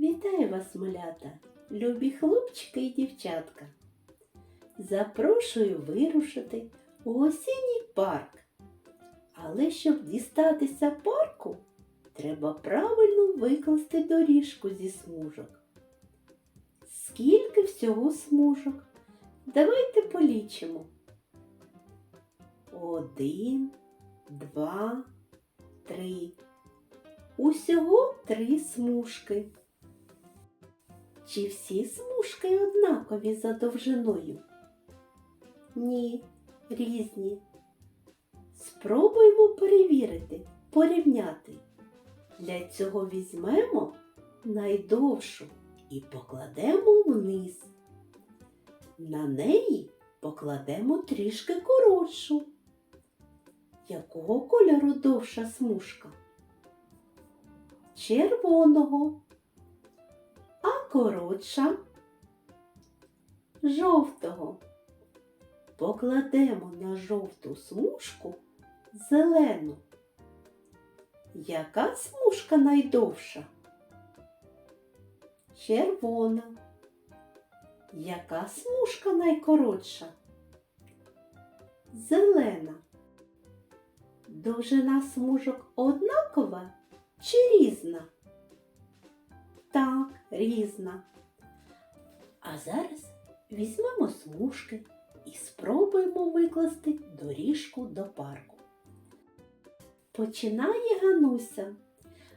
Вітаю вас, малята, любі хлопчики і дівчатка. Запрошую вирушити у осінній парк. Але щоб дістатися парку, треба правильно викласти доріжку зі смужок. Скільки всього смужок? Давайте полічимо. Один, два, три. Усього три смужки. Чи всі смужки однакові за довжиною? Ні, різні. Спробуємо перевірити, порівняти. Для цього візьмемо найдовшу і покладемо вниз. На неї покладемо трішки коротшу. Якого кольору довша смужка? Червоного. Коротша жовтого. Покладемо на жовту смужку зелену. Яка смужка найдовша? Червона. Яка смужка найкоротша? Зелена. Довжина смужок однакова чи різна? Так, різна. А зараз візьмемо смужки і спробуємо викласти доріжку до парку. Починає Гануся.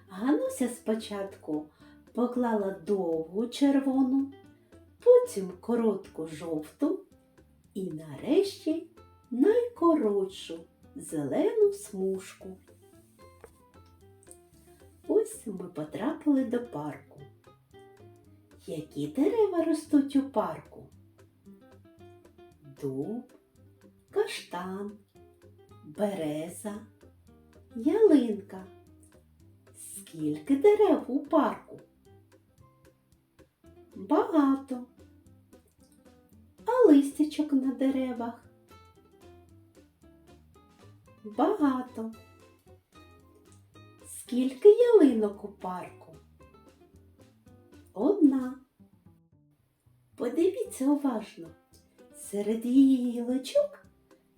Гануся спочатку поклала довгу червону, потім коротку жовту і нарешті найкоротшу зелену смужку. Ось ми потрапили до парку. Які дерева ростуть у парку? Дуб, каштан, береза, ялинка. Скільки дерев у парку? Багато. А листячок на деревах? Багато. Скільки ялинок у парку? Одна. Подивіться уважно. Серед її гілочок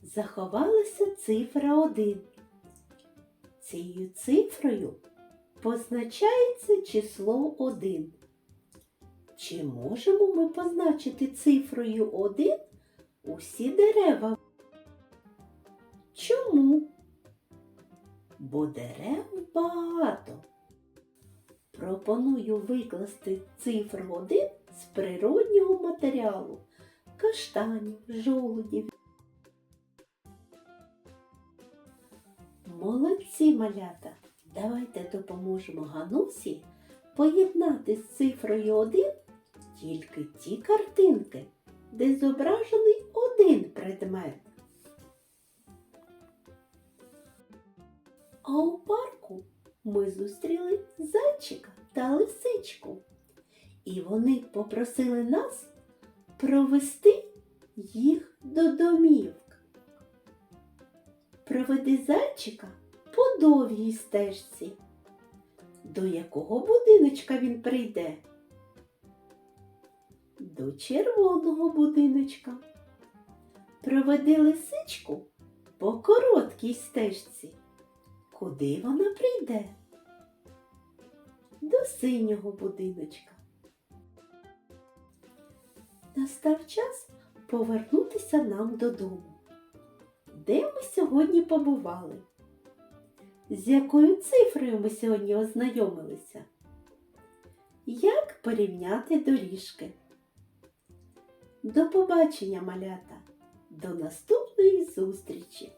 заховалася цифра один. Цією цифрою позначається число один. Чи можемо ми позначити цифрою один усі дерева? Чому? Бо дерев багато. Пропоную викласти цифру 1 з природнього матеріалу каштанів, жолудів. Молодці малята! Давайте допоможемо Ганусі поєднати з цифрою 1 тільки ті картинки, де зображений один предмет. А у парку ми зустріли зайчика та лисичку, і вони попросили нас провести їх до домівок. Проведи зайчика по довгій стежці. До якого будиночка він прийде? До червоного будиночка. Проведи лисичку по короткій стежці. Куди вона прийде? До синього будиночка. Настав час повернутися нам додому. Де ми сьогодні побували? З якою цифрою ми сьогодні ознайомилися? Як порівняти доріжки? До побачення, малята! До наступної зустрічі!